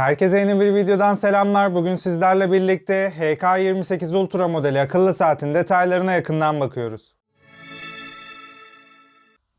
Herkese yeni bir videodan selamlar. Bugün sizlerle birlikte HK28 Ultra modeli akıllı saatin detaylarına yakından bakıyoruz.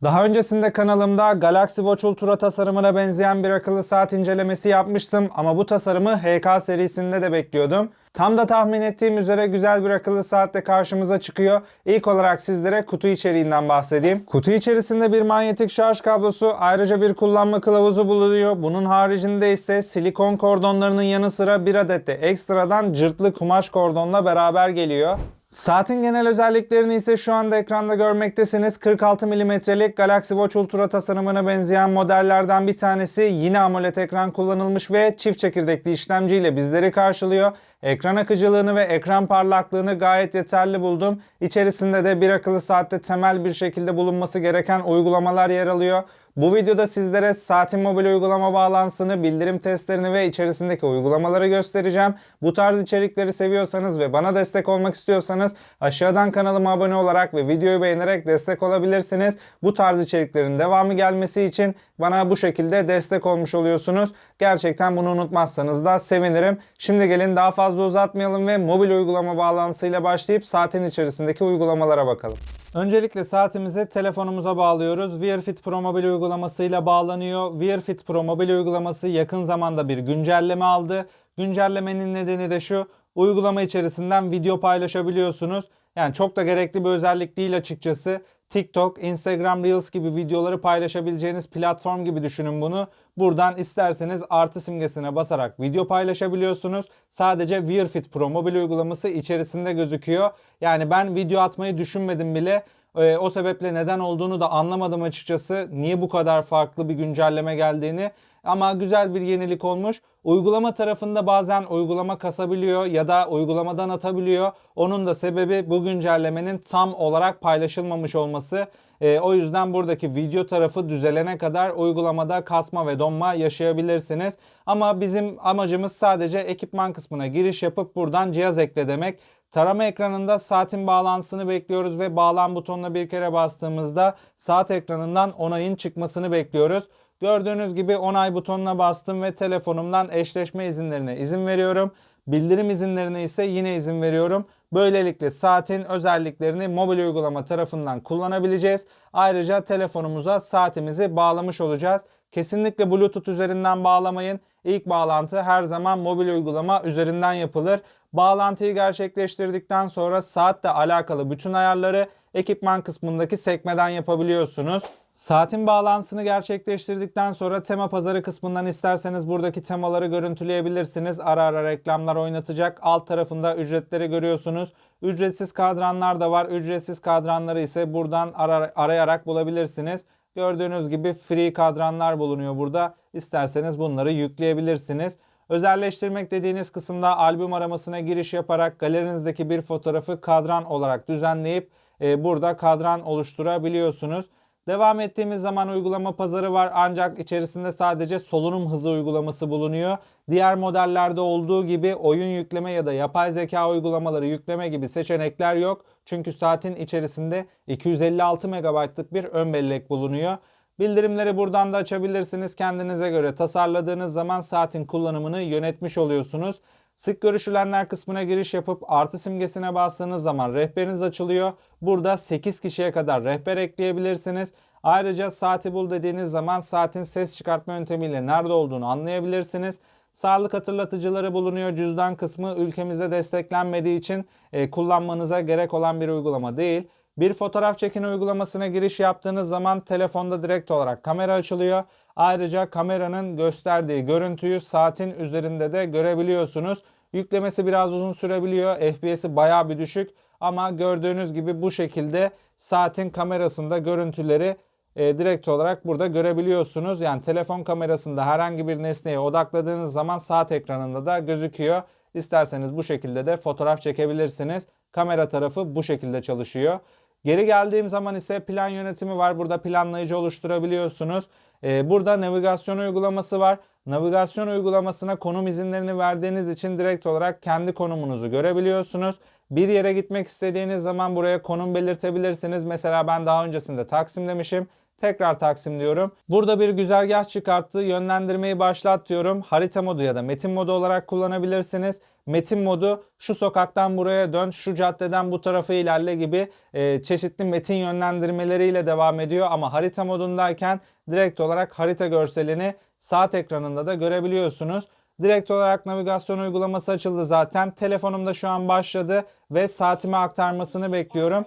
Daha öncesinde kanalımda Galaxy Watch Ultra tasarımına benzeyen bir akıllı saat incelemesi yapmıştım ama bu tasarımı HK serisinde de bekliyordum. Tam da tahmin ettiğim üzere güzel bir akıllı saatle karşımıza çıkıyor. İlk olarak sizlere kutu içeriğinden bahsedeyim. Kutu içerisinde bir manyetik şarj kablosu, ayrıca bir kullanma kılavuzu bulunuyor. Bunun haricinde ise silikon kordonlarının yanı sıra bir adet de ekstradan cırtlı kumaş kordonla beraber geliyor. Saatin genel özelliklerini ise şu anda ekranda görmektesiniz. 46 mm'lik Galaxy Watch Ultra tasarımına benzeyen modellerden bir tanesi yine AMOLED ekran kullanılmış ve çift çekirdekli işlemciyle bizleri karşılıyor. Ekran akıcılığını ve ekran parlaklığını gayet yeterli buldum. İçerisinde de bir akıllı saatte temel bir şekilde bulunması gereken uygulamalar yer alıyor. Bu videoda sizlere saatin mobil uygulama bağlantısını, bildirim testlerini ve içerisindeki uygulamaları göstereceğim. Bu tarz içerikleri seviyorsanız ve bana destek olmak istiyorsanız aşağıdan kanalıma abone olarak ve videoyu beğenerek destek olabilirsiniz. Bu tarz içeriklerin devamı gelmesi için bana bu şekilde destek olmuş oluyorsunuz. Gerçekten bunu unutmazsanız da sevinirim. Şimdi gelin daha fazla uzatmayalım ve mobil uygulama bağlantısıyla başlayıp saatin içerisindeki uygulamalara bakalım. Öncelikle saatimizi telefonumuza bağlıyoruz. Wear Fit Pro mobil uygulamasıyla bağlanıyor. Wear Fit Pro mobil uygulaması yakın zamanda bir güncelleme aldı. Güncellemenin nedeni de şu. Uygulama içerisinden video paylaşabiliyorsunuz. Yani çok da gerekli bir özellik değil açıkçası. TikTok, Instagram Reels gibi videoları paylaşabileceğiniz platform gibi düşünün bunu. Buradan isterseniz artı simgesine basarak video paylaşabiliyorsunuz. Sadece WearFit Pro mobil uygulaması içerisinde gözüküyor. Yani ben video atmayı düşünmedim bile. Ee, o sebeple neden olduğunu da anlamadım açıkçası. Niye bu kadar farklı bir güncelleme geldiğini. Ama güzel bir yenilik olmuş. Uygulama tarafında bazen uygulama kasabiliyor ya da uygulamadan atabiliyor. Onun da sebebi bu güncellemenin tam olarak paylaşılmamış olması. Ee, o yüzden buradaki video tarafı düzelene kadar uygulamada kasma ve donma yaşayabilirsiniz. Ama bizim amacımız sadece ekipman kısmına giriş yapıp buradan cihaz ekle demek. Tarama ekranında saatin bağlantısını bekliyoruz ve bağlan butonuna bir kere bastığımızda saat ekranından onayın çıkmasını bekliyoruz. Gördüğünüz gibi onay butonuna bastım ve telefonumdan eşleşme izinlerine izin veriyorum. Bildirim izinlerine ise yine izin veriyorum. Böylelikle saatin özelliklerini mobil uygulama tarafından kullanabileceğiz. Ayrıca telefonumuza saatimizi bağlamış olacağız. Kesinlikle Bluetooth üzerinden bağlamayın. İlk bağlantı her zaman mobil uygulama üzerinden yapılır. Bağlantıyı gerçekleştirdikten sonra saatle alakalı bütün ayarları ekipman kısmındaki sekmeden yapabiliyorsunuz. Saatin bağlantısını gerçekleştirdikten sonra tema pazarı kısmından isterseniz buradaki temaları görüntüleyebilirsiniz. Ara ara reklamlar oynatacak. Alt tarafında ücretleri görüyorsunuz. Ücretsiz kadranlar da var. Ücretsiz kadranları ise buradan ara- arayarak bulabilirsiniz. Gördüğünüz gibi free kadranlar bulunuyor burada. İsterseniz bunları yükleyebilirsiniz. Özelleştirmek dediğiniz kısımda albüm aramasına giriş yaparak galerinizdeki bir fotoğrafı kadran olarak düzenleyip e, burada kadran oluşturabiliyorsunuz. Devam ettiğimiz zaman uygulama pazarı var ancak içerisinde sadece solunum hızı uygulaması bulunuyor. Diğer modellerde olduğu gibi oyun yükleme ya da yapay zeka uygulamaları yükleme gibi seçenekler yok. Çünkü saatin içerisinde 256 MB'lık bir ön bellek bulunuyor. Bildirimleri buradan da açabilirsiniz. Kendinize göre tasarladığınız zaman saatin kullanımını yönetmiş oluyorsunuz. Sık görüşülenler kısmına giriş yapıp artı simgesine bastığınız zaman rehberiniz açılıyor. Burada 8 kişiye kadar rehber ekleyebilirsiniz. Ayrıca saati bul dediğiniz zaman saatin ses çıkartma yöntemiyle nerede olduğunu anlayabilirsiniz. Sağlık hatırlatıcıları bulunuyor. Cüzdan kısmı ülkemizde desteklenmediği için e, kullanmanıza gerek olan bir uygulama değil. Bir fotoğraf çekin uygulamasına giriş yaptığınız zaman telefonda direkt olarak kamera açılıyor. Ayrıca kameranın gösterdiği görüntüyü saatin üzerinde de görebiliyorsunuz. Yüklemesi biraz uzun sürebiliyor. FPS'i bayağı bir düşük ama gördüğünüz gibi bu şekilde saatin kamerasında görüntüleri e, direkt olarak burada görebiliyorsunuz. Yani telefon kamerasında herhangi bir nesneye odakladığınız zaman saat ekranında da gözüküyor. İsterseniz bu şekilde de fotoğraf çekebilirsiniz. Kamera tarafı bu şekilde çalışıyor. Geri geldiğim zaman ise plan yönetimi var. Burada planlayıcı oluşturabiliyorsunuz. Ee, burada navigasyon uygulaması var. Navigasyon uygulamasına konum izinlerini verdiğiniz için direkt olarak kendi konumunuzu görebiliyorsunuz. Bir yere gitmek istediğiniz zaman buraya konum belirtebilirsiniz. Mesela ben daha öncesinde Taksim demişim. Tekrar Taksim diyorum. Burada bir güzergah çıkarttı. Yönlendirmeyi başlat. Harita modu ya da metin modu olarak kullanabilirsiniz. Metin modu şu sokaktan buraya dön, şu caddeden bu tarafa ilerle gibi e, çeşitli metin yönlendirmeleriyle devam ediyor. Ama harita modundayken direkt olarak harita görselini saat ekranında da görebiliyorsunuz. Direkt olarak navigasyon uygulaması açıldı zaten. Telefonumda şu an başladı ve saatime aktarmasını bekliyorum.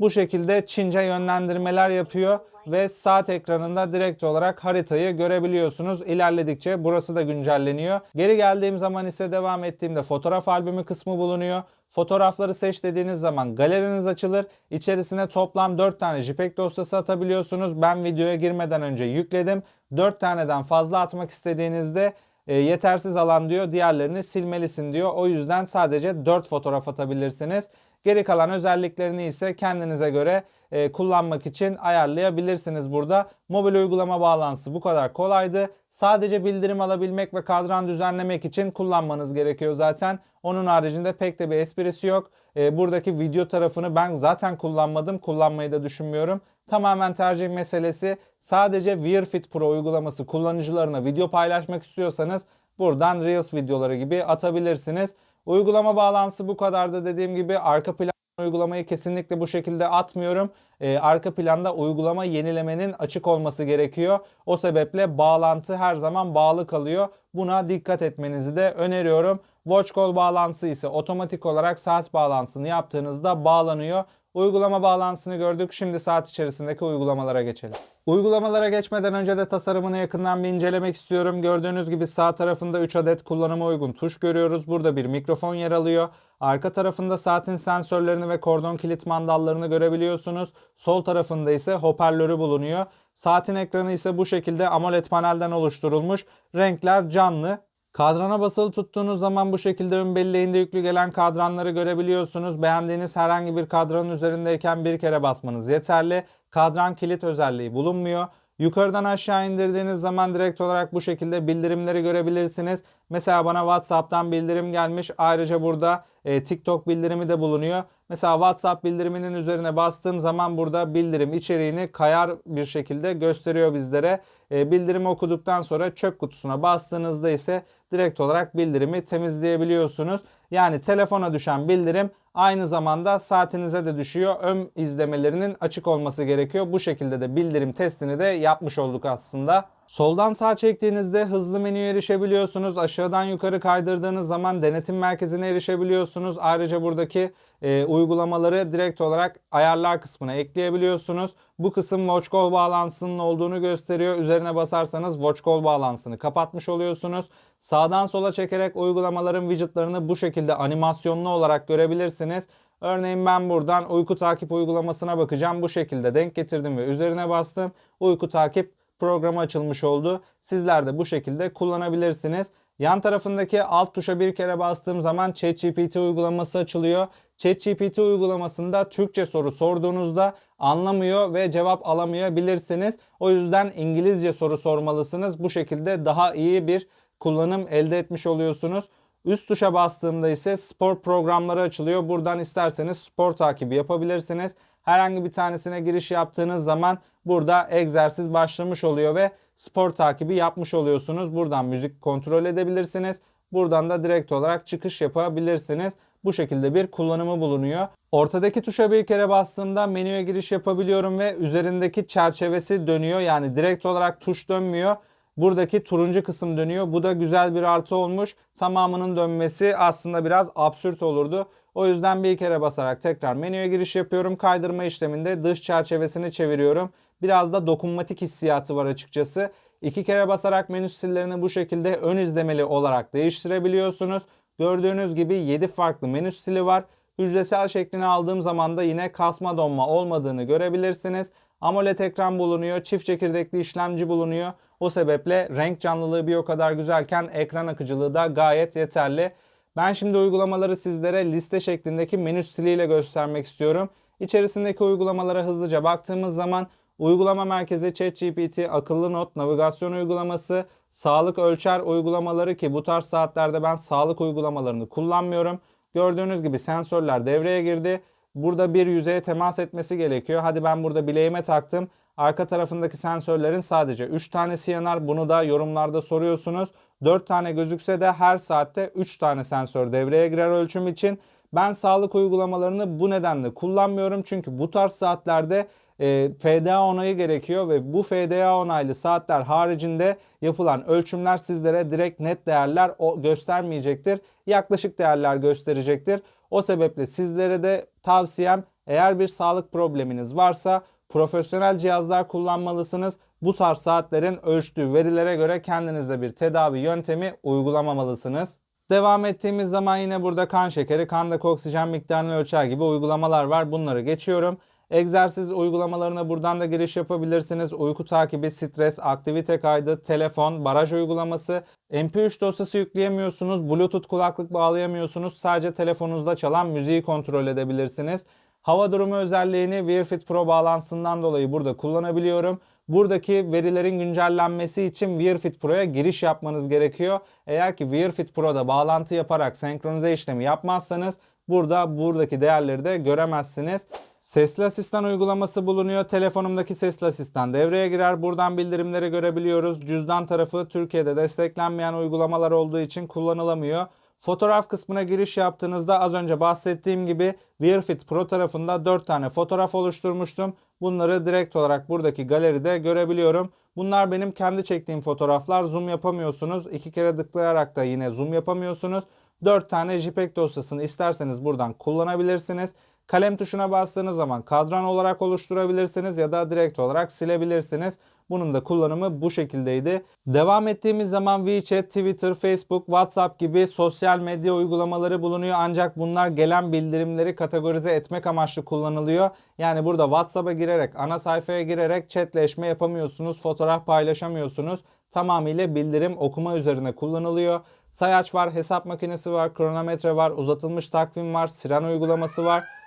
Bu şekilde Çince yönlendirmeler yapıyor ve saat ekranında direkt olarak haritayı görebiliyorsunuz. İlerledikçe burası da güncelleniyor. Geri geldiğim zaman ise devam ettiğimde fotoğraf albümü kısmı bulunuyor. Fotoğrafları seç dediğiniz zaman galeriniz açılır. İçerisine toplam 4 tane JPEG dosyası atabiliyorsunuz. Ben videoya girmeden önce yükledim. 4 taneden fazla atmak istediğinizde e, yetersiz alan diyor. Diğerlerini silmelisin diyor. O yüzden sadece 4 fotoğraf atabilirsiniz. Geri kalan özelliklerini ise kendinize göre e, kullanmak için ayarlayabilirsiniz burada. Mobil uygulama bağlantısı bu kadar kolaydı. Sadece bildirim alabilmek ve kadran düzenlemek için kullanmanız gerekiyor zaten. Onun haricinde pek de bir esprisi yok. E, buradaki video tarafını ben zaten kullanmadım. Kullanmayı da düşünmüyorum. Tamamen tercih meselesi. Sadece WearFit Pro uygulaması kullanıcılarına video paylaşmak istiyorsanız buradan Reels videoları gibi atabilirsiniz. Uygulama bağlantısı bu kadar da dediğim gibi arka plan uygulamayı kesinlikle bu şekilde atmıyorum. Ee, arka planda uygulama yenilemenin açık olması gerekiyor. O sebeple bağlantı her zaman bağlı kalıyor. Buna dikkat etmenizi de öneriyorum. Watch Call bağlantısı ise otomatik olarak saat bağlantısını yaptığınızda bağlanıyor. Uygulama bağlantısını gördük. Şimdi saat içerisindeki uygulamalara geçelim. Uygulamalara geçmeden önce de tasarımını yakından bir incelemek istiyorum. Gördüğünüz gibi sağ tarafında 3 adet kullanıma uygun tuş görüyoruz. Burada bir mikrofon yer alıyor. Arka tarafında saatin sensörlerini ve kordon kilit mandallarını görebiliyorsunuz. Sol tarafında ise hoparlörü bulunuyor. Saatin ekranı ise bu şekilde AMOLED panelden oluşturulmuş. Renkler canlı. Kadrana basılı tuttuğunuz zaman bu şekilde ön belleğinde yüklü gelen kadranları görebiliyorsunuz. Beğendiğiniz herhangi bir kadranın üzerindeyken bir kere basmanız yeterli. Kadran kilit özelliği bulunmuyor. Yukarıdan aşağı indirdiğiniz zaman direkt olarak bu şekilde bildirimleri görebilirsiniz. Mesela bana WhatsApp'tan bildirim gelmiş. Ayrıca burada e, TikTok bildirimi de bulunuyor. Mesela WhatsApp bildiriminin üzerine bastığım zaman burada bildirim içeriğini kayar bir şekilde gösteriyor bizlere. E, bildirimi okuduktan sonra çöp kutusuna bastığınızda ise direkt olarak bildirimi temizleyebiliyorsunuz. Yani telefona düşen bildirim aynı zamanda saatinize de düşüyor. Ön izlemelerinin açık olması gerekiyor. Bu şekilde de bildirim testini de yapmış olduk aslında. Soldan sağ çektiğinizde hızlı menüye erişebiliyorsunuz. Aşağıdan yukarı kaydırdığınız zaman denetim merkezine erişebiliyorsunuz. Ayrıca buradaki e, uygulamaları direkt olarak ayarlar kısmına ekleyebiliyorsunuz. Bu kısım Watch Call bağlantısının olduğunu gösteriyor. Üzerine basarsanız Watch Call bağlantısını kapatmış oluyorsunuz. Sağdan sola çekerek uygulamaların widgetlarını bu şekilde animasyonlu olarak görebilirsiniz. Örneğin ben buradan uyku takip uygulamasına bakacağım. Bu şekilde denk getirdim ve üzerine bastım. Uyku takip programı açılmış oldu. Sizler de bu şekilde kullanabilirsiniz. Yan tarafındaki alt tuşa bir kere bastığım zaman ChatGPT uygulaması açılıyor. ChatGPT uygulamasında Türkçe soru sorduğunuzda anlamıyor ve cevap alamayabilirsiniz. O yüzden İngilizce soru sormalısınız. Bu şekilde daha iyi bir kullanım elde etmiş oluyorsunuz. Üst tuşa bastığımda ise spor programları açılıyor. Buradan isterseniz spor takibi yapabilirsiniz. Herhangi bir tanesine giriş yaptığınız zaman burada egzersiz başlamış oluyor ve spor takibi yapmış oluyorsunuz. Buradan müzik kontrol edebilirsiniz. Buradan da direkt olarak çıkış yapabilirsiniz. Bu şekilde bir kullanımı bulunuyor. Ortadaki tuşa bir kere bastığımda menüye giriş yapabiliyorum ve üzerindeki çerçevesi dönüyor. Yani direkt olarak tuş dönmüyor. Buradaki turuncu kısım dönüyor. Bu da güzel bir artı olmuş. Tamamının dönmesi aslında biraz absürt olurdu. O yüzden bir kere basarak tekrar menüye giriş yapıyorum. Kaydırma işleminde dış çerçevesini çeviriyorum. Biraz da dokunmatik hissiyatı var açıkçası. İki kere basarak menü stillerini bu şekilde ön izlemeli olarak değiştirebiliyorsunuz. Gördüğünüz gibi 7 farklı menü stili var. Hücresel şeklini aldığım zaman da yine kasma donma olmadığını görebilirsiniz. AMOLED ekran bulunuyor, çift çekirdekli işlemci bulunuyor. O sebeple renk canlılığı bir o kadar güzelken ekran akıcılığı da gayet yeterli. Ben şimdi uygulamaları sizlere liste şeklindeki menü stiliyle göstermek istiyorum. İçerisindeki uygulamalara hızlıca baktığımız zaman uygulama merkezi ChatGPT, akıllı not, navigasyon uygulaması, sağlık ölçer uygulamaları ki bu tarz saatlerde ben sağlık uygulamalarını kullanmıyorum. Gördüğünüz gibi sensörler devreye girdi. Burada bir yüzeye temas etmesi gerekiyor. Hadi ben burada bileğime taktım. Arka tarafındaki sensörlerin sadece 3 tanesi yanar. Bunu da yorumlarda soruyorsunuz. 4 tane gözükse de her saatte 3 tane sensör devreye girer ölçüm için. Ben sağlık uygulamalarını bu nedenle kullanmıyorum. Çünkü bu tarz saatlerde e, FDA onayı gerekiyor ve bu FDA onaylı saatler haricinde yapılan ölçümler sizlere direkt net değerler o göstermeyecektir. Yaklaşık değerler gösterecektir. O sebeple sizlere de tavsiyem eğer bir sağlık probleminiz varsa profesyonel cihazlar kullanmalısınız. Bu tarz saatlerin ölçtüğü verilere göre kendinizde bir tedavi yöntemi uygulamamalısınız. Devam ettiğimiz zaman yine burada kan şekeri, kandaki oksijen miktarını ölçer gibi uygulamalar var. Bunları geçiyorum. Egzersiz uygulamalarına buradan da giriş yapabilirsiniz. Uyku takibi, stres, aktivite kaydı, telefon, baraj uygulaması. MP3 dosyası yükleyemiyorsunuz. Bluetooth kulaklık bağlayamıyorsunuz. Sadece telefonunuzda çalan müziği kontrol edebilirsiniz. Hava durumu özelliğini Wearfit Pro bağlantısından dolayı burada kullanabiliyorum. Buradaki verilerin güncellenmesi için Wearfit Pro'ya giriş yapmanız gerekiyor. Eğer ki Wearfit Pro'da bağlantı yaparak senkronize işlemi yapmazsanız burada buradaki değerleri de göremezsiniz. Sesli asistan uygulaması bulunuyor. Telefonumdaki sesli asistan devreye girer. Buradan bildirimleri görebiliyoruz. Cüzdan tarafı Türkiye'de desteklenmeyen uygulamalar olduğu için kullanılamıyor. Fotoğraf kısmına giriş yaptığınızda az önce bahsettiğim gibi Wearfit Pro tarafında 4 tane fotoğraf oluşturmuştum. Bunları direkt olarak buradaki galeride görebiliyorum. Bunlar benim kendi çektiğim fotoğraflar. Zoom yapamıyorsunuz. İki kere tıklayarak da yine zoom yapamıyorsunuz. 4 tane JPEG dosyasını isterseniz buradan kullanabilirsiniz. Kalem tuşuna bastığınız zaman kadran olarak oluşturabilirsiniz ya da direkt olarak silebilirsiniz. Bunun da kullanımı bu şekildeydi. Devam ettiğimiz zaman WeChat, Twitter, Facebook, WhatsApp gibi sosyal medya uygulamaları bulunuyor. Ancak bunlar gelen bildirimleri kategorize etmek amaçlı kullanılıyor. Yani burada WhatsApp'a girerek, ana sayfaya girerek chatleşme yapamıyorsunuz, fotoğraf paylaşamıyorsunuz. Tamamıyla bildirim okuma üzerine kullanılıyor. Sayaç var, hesap makinesi var, kronometre var, uzatılmış takvim var, siren uygulaması var.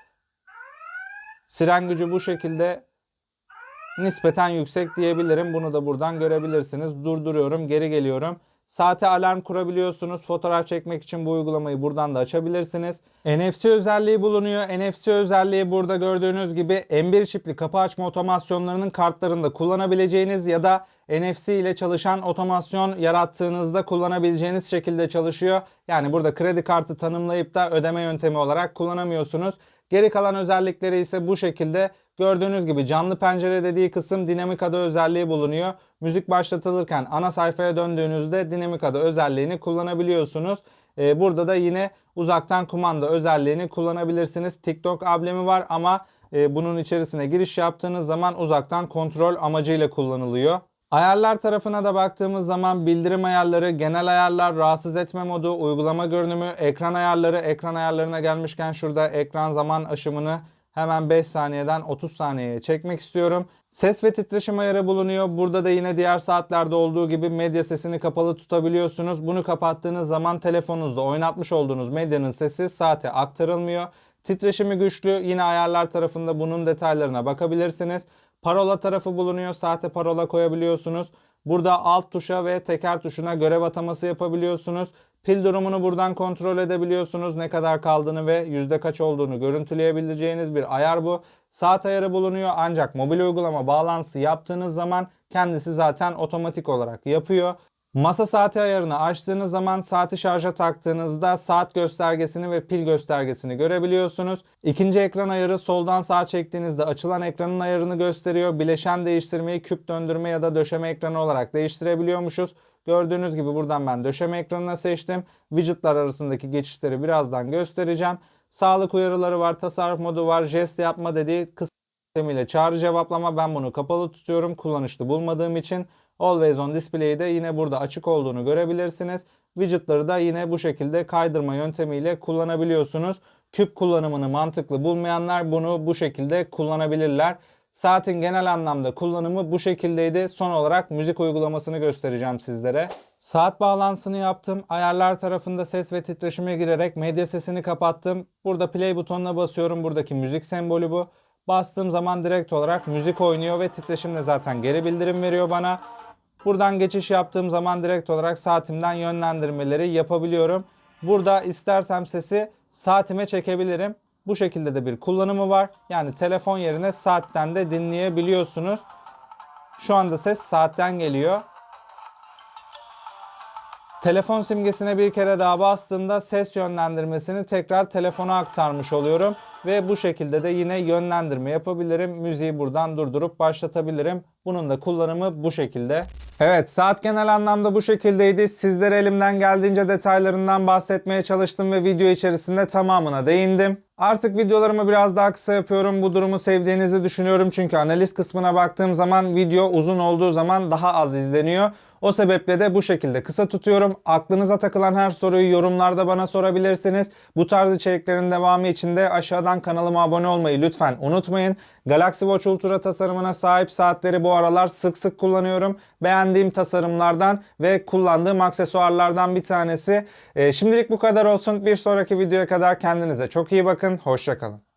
Siren gücü bu şekilde nispeten yüksek diyebilirim. Bunu da buradan görebilirsiniz. Durduruyorum, geri geliyorum. Saate alarm kurabiliyorsunuz. Fotoğraf çekmek için bu uygulamayı buradan da açabilirsiniz. NFC özelliği bulunuyor. NFC özelliği burada gördüğünüz gibi M1 çipli kapı açma otomasyonlarının kartlarında kullanabileceğiniz ya da NFC ile çalışan otomasyon yarattığınızda kullanabileceğiniz şekilde çalışıyor. Yani burada kredi kartı tanımlayıp da ödeme yöntemi olarak kullanamıyorsunuz. Geri kalan özellikleri ise bu şekilde. Gördüğünüz gibi canlı pencere dediği kısım dinamik ada özelliği bulunuyor. Müzik başlatılırken ana sayfaya döndüğünüzde dinamik ada özelliğini kullanabiliyorsunuz. Ee, burada da yine uzaktan kumanda özelliğini kullanabilirsiniz. TikTok ablemi var ama e, bunun içerisine giriş yaptığınız zaman uzaktan kontrol amacıyla kullanılıyor. Ayarlar tarafına da baktığımız zaman bildirim ayarları, genel ayarlar, rahatsız etme modu, uygulama görünümü, ekran ayarları. Ekran ayarlarına gelmişken şurada ekran zaman aşımını hemen 5 saniyeden 30 saniyeye çekmek istiyorum. Ses ve titreşim ayarı bulunuyor. Burada da yine diğer saatlerde olduğu gibi medya sesini kapalı tutabiliyorsunuz. Bunu kapattığınız zaman telefonunuzda oynatmış olduğunuz medyanın sesi saate aktarılmıyor. Titreşimi güçlü. Yine ayarlar tarafında bunun detaylarına bakabilirsiniz. Parola tarafı bulunuyor. Saate parola koyabiliyorsunuz. Burada alt tuşa ve teker tuşuna görev ataması yapabiliyorsunuz. Pil durumunu buradan kontrol edebiliyorsunuz. Ne kadar kaldığını ve yüzde kaç olduğunu görüntüleyebileceğiniz bir ayar bu. Saat ayarı bulunuyor ancak mobil uygulama bağlantısı yaptığınız zaman kendisi zaten otomatik olarak yapıyor. Masa saati ayarını açtığınız zaman saati şarja taktığınızda saat göstergesini ve pil göstergesini görebiliyorsunuz. İkinci ekran ayarı soldan sağa çektiğinizde açılan ekranın ayarını gösteriyor. Bileşen değiştirmeyi küp döndürme ya da döşeme ekranı olarak değiştirebiliyormuşuz. Gördüğünüz gibi buradan ben döşeme ekranına seçtim. Widgetler arasındaki geçişleri birazdan göstereceğim. Sağlık uyarıları var, tasarruf modu var, jest yapma dediği kısa sistemiyle çağrı cevaplama. Ben bunu kapalı tutuyorum kullanışlı bulmadığım için. Always on Display'i de yine burada açık olduğunu görebilirsiniz. Widget'ları da yine bu şekilde kaydırma yöntemiyle kullanabiliyorsunuz. Küp kullanımını mantıklı bulmayanlar bunu bu şekilde kullanabilirler. Saatin genel anlamda kullanımı bu şekildeydi. Son olarak müzik uygulamasını göstereceğim sizlere. Saat bağlantısını yaptım. Ayarlar tarafında ses ve titreşime girerek medya sesini kapattım. Burada play butonuna basıyorum. Buradaki müzik sembolü bu. Bastığım zaman direkt olarak müzik oynuyor ve titreşimle zaten geri bildirim veriyor bana. Buradan geçiş yaptığım zaman direkt olarak saatimden yönlendirmeleri yapabiliyorum. Burada istersem sesi saatime çekebilirim. Bu şekilde de bir kullanımı var. Yani telefon yerine saatten de dinleyebiliyorsunuz. Şu anda ses saatten geliyor. Telefon simgesine bir kere daha bastığımda ses yönlendirmesini tekrar telefona aktarmış oluyorum. Ve bu şekilde de yine yönlendirme yapabilirim. Müziği buradan durdurup başlatabilirim. Bunun da kullanımı bu şekilde. Evet saat genel anlamda bu şekildeydi. Sizlere elimden geldiğince detaylarından bahsetmeye çalıştım ve video içerisinde tamamına değindim. Artık videolarımı biraz daha kısa yapıyorum. Bu durumu sevdiğinizi düşünüyorum. Çünkü analiz kısmına baktığım zaman video uzun olduğu zaman daha az izleniyor. O sebeple de bu şekilde kısa tutuyorum. Aklınıza takılan her soruyu yorumlarda bana sorabilirsiniz. Bu tarz içeriklerin devamı için de aşağıdan kanalıma abone olmayı lütfen unutmayın. Galaxy Watch Ultra tasarımına sahip saatleri bu aralar sık sık kullanıyorum. Beğendiğim tasarımlardan ve kullandığım aksesuarlardan bir tanesi. Ee, şimdilik bu kadar olsun. Bir sonraki videoya kadar kendinize çok iyi bakın. Hoşçakalın.